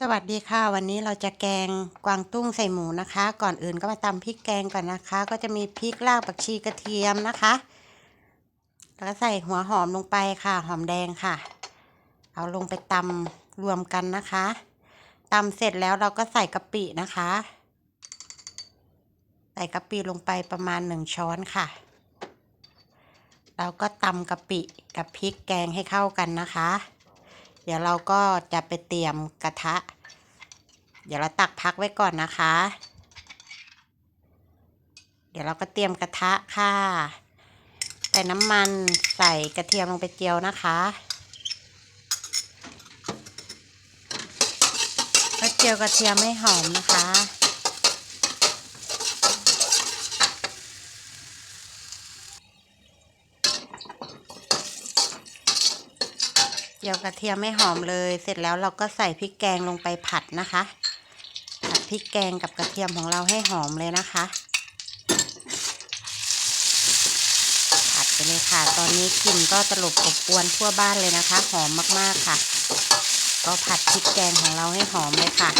สวัสดีค่ะ วันนี้เราจะแกงกวางตุ้งใส่หมูนะคะ ก่อนอื่นก็มาตำพริกแกงก่อนนะคะ ก็จะมีพริกรากผักชีกระเทียมนะคะแล้วก็ใส่หัวหอมลงไปค่ะ หอมแดงค่ะ เอาลงไปตำรวมกันนะคะตำเสร็จแล้วเราก็ใส่กะปินะคะ ใส่กะปิลงไปประมาณหนึ่งช้อนค่ะ เราก็ตำกะปิกับพริกแกงให้เข้ากันนะคะ เดี๋ยวเราก็จะไปเตรียมกระทะ เดี๋ยวเราตักพักไว้ก่อนนะคะ เดี๋ยวเราก็เตรียมกระทะค่ะ ใส่น้ำมันใส่กระเทียมลงไปเจียวนะคะแล้เจียวกระเทียมให้หอมนะคะ จียวกระเทียมไม่หอมเลย เสร็จแล้วเราก็ใส่พริกแกงลงไปผัดนะคะ ผัดพริกแกงกับกระเทียมของเราให้หอมเลยนะคะ ผัดไปเลยค่ะ ตอนนี้กลิ่นก็ตลบอบอวนทั่วบ้านเลยนะคะ หอมมากๆค่ะ ก็ผัดพริกแกงของเราให้หอมเลยค่ะ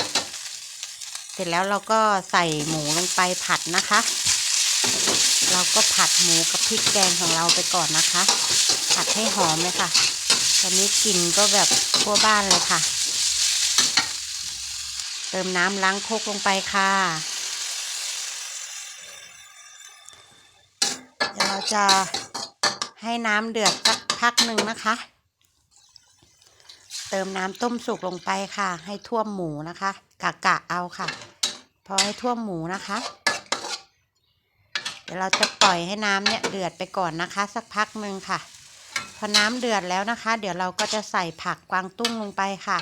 เสร็จแล้วเราก็ใส่หมูลงไปผัดนะคะ เราก็ผัดหมูกับพริกแกงของเราไปก่อนนะคะ ผัดให้หอมเลยค่ะ ตอนนี้กลิ่นก็แบบทั่วบ้านเลยค่ะ เติมน้ำล้างโคกลงไปค่ะ เดี๋ยวเราจะให้น้ำเดือดสักพักหนึ่งนะคะ เติมน้ำต้มสุกลงไปค่ะ ให้ท่วมหมูนะคะ กะกะเอาค่ะ พอให้ท่วมหมูนะคะ เดี๋ยวเราจะปล่อยให้น้ำเนี่ยเดือดไปก่อนนะคะ สักพักหนึ่งค่ะ พอน้ำเดือดแล้วนะคะ เดี๋ยวเราก็จะใส่ผักกวางตุ้งลงไปค่ะ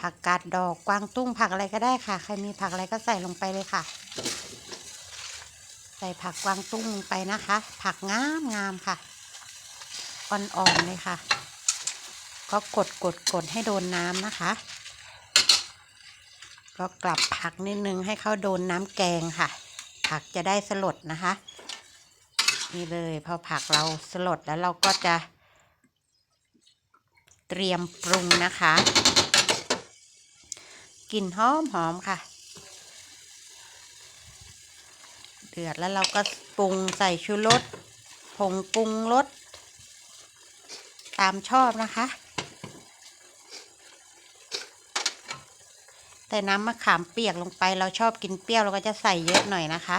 ผักกาดดอกกวางตุ้งผักอะไรก็ได้ค่ะ ใครมีผักอะไรก็ใส่ลงไปเลยค่ะ ใส่ผักกวางตุ้งลงไปนะคะ ผักงามงามค่ะอ่อนๆเลยค่ะ ก็กดกดกดให้โดนน้ำนะคะ ก็กลับผักนิดนึงให้เขาโดนน้ำแกงค่ะ ผักจะได้สลดนะคะ นี่เลยพอผักเราสลดแล้วเราก็จะเตรียมปรุงนะคะกลิ่นหอมหอมค่ะ เดือดแล้วเราก็ปรุงใส่ชูรสผงปรุงรสตามชอบนะคะ แต่น้ำมะขามเปียกลงไปเราชอบกินเปรี้ยวเราก็จะใส่เยอะหน่อยนะคะ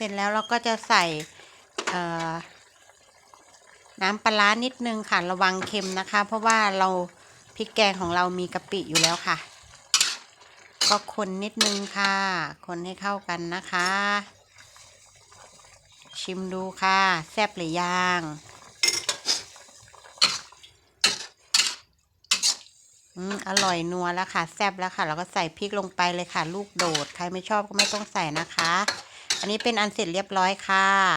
เสร็จแล้วเราก็จะใส่น้ำปลานิดนึงค่ะระวังเค็มนะคะ เพราะว่าเราพริกแกงของเรามีกะปิอยู่แล้วค่ะ ก็คนนิดนึงค่ะ คนให้เข้ากันนะคะ ชิมดูค่ะ แซ่บหรือยังอืมอร่อยนัวแล้วค่ะ แซ่บแล้วค่ะ เราก็ใส่พริกลงไปเลยค่ะ ลูกโดด ใครไม่ชอบก็ไม่ต้องใส่นะคะ อันนี้เป็นอันเสร็จเรียบร้อยค่ะ